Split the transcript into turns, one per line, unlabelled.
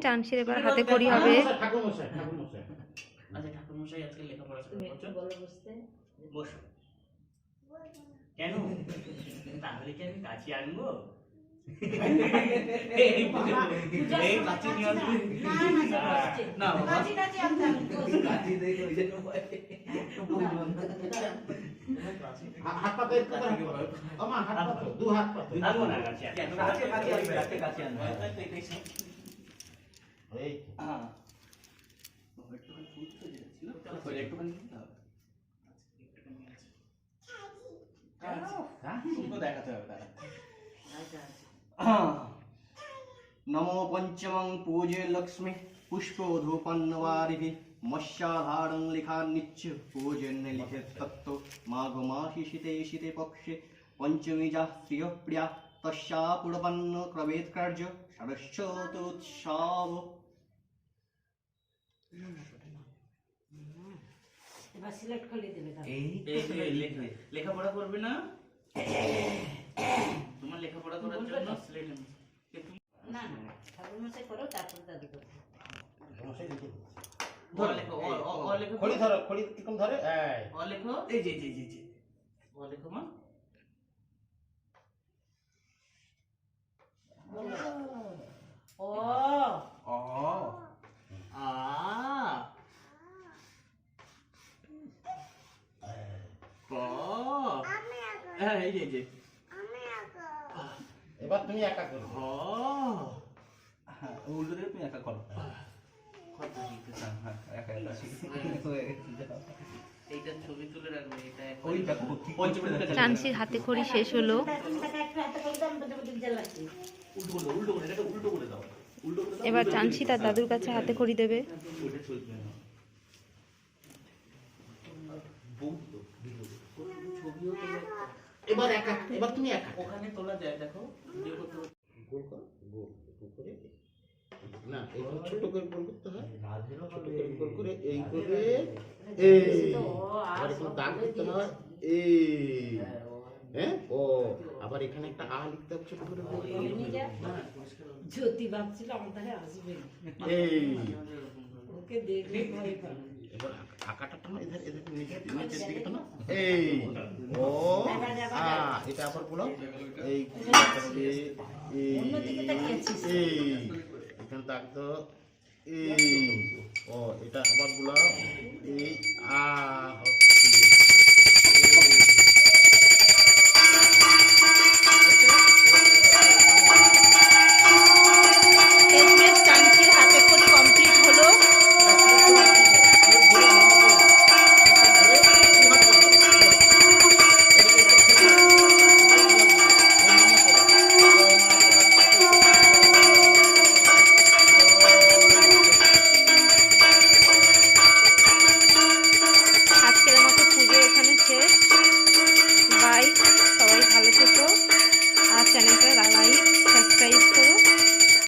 চানসির এবার হাতে খড়ি হবে
ঠাকুর মশাই ঠাকুর মশাই
আচ্ছা ঠাকুর মশাই আজকে লেখাপড়া শুরু করছ
বলো বসতে
বসো কেন তাহলে কি আমি কাছে আনব
করে দু হাত পাতো এই
দেখাতে হবে
আচ্ছা।
নমো পঞ্চমং পূজে লক্ষ্মী পুষ্পধূপন্নবারিভি মৎস্যাধারং লিখান্নিচ্ছ। পূজন্য লিখে তত্ত্ব। মাঘ মাসি শীতে শীতে পক্ষে পঞ্চমী প্রিয় প্রিয়া তস্যা পুরপন্ন উৎসব
এবার সিলেক্ট করে দেবে
এই লেখাপড়া করবে না? তোমার লেখাপড়া করার জন্য এনে-
না না ঠাকুর মশাই করো তারপর দাদু করো।
মশাই দেখে খড়ি ধরো খড়ি কীরকম ধরে? এই।
অ লেখো। এই যে, যে, যে, যে। অ লেখো মা।
ও
ও
আ। ক। হ্যাঁ, এই যে, এই যে।
এবার তুমি একা করো।
হ্যাঁ উল্টো তুমি একা করো? হ্যাঁ।
চানসির হাতে খড়ি শেষ হলো
তুমি তাকে একটু হাতে করে দাও আমি বলতে জ্বালাচ্ছি
উল্টো করে দাও উল্টো করে এটা উল্টো করে দাও। উল্টো করে দাও
এবার চানসি তার দাদুর কাছে হাতে খড়ি দেবে।
এবার একা এবার তুমি একা।
ওখানে তোলা যায় দেখো।
গোল করো গোল করে না ছোট করে গোল করতে হয়। ছোট করে গোল করে এই করে এই।
আর
একটু দাগ দিতে হয়। এই। হ্যাঁ? ও আবার এখানে একটা আ লিখতে হবে ছোট করে
নিয়ে জ্যোতি ভাবছিল আমার তাহলে আসবে।
এই।
ওকে দেখলে
এবার আঁকাটা টানো এধার এধার নিচের নিচের দিকে টানো এই। ও এটা আবার বলো। এই এখানে দাও এই ও এটা আবার বলো। এই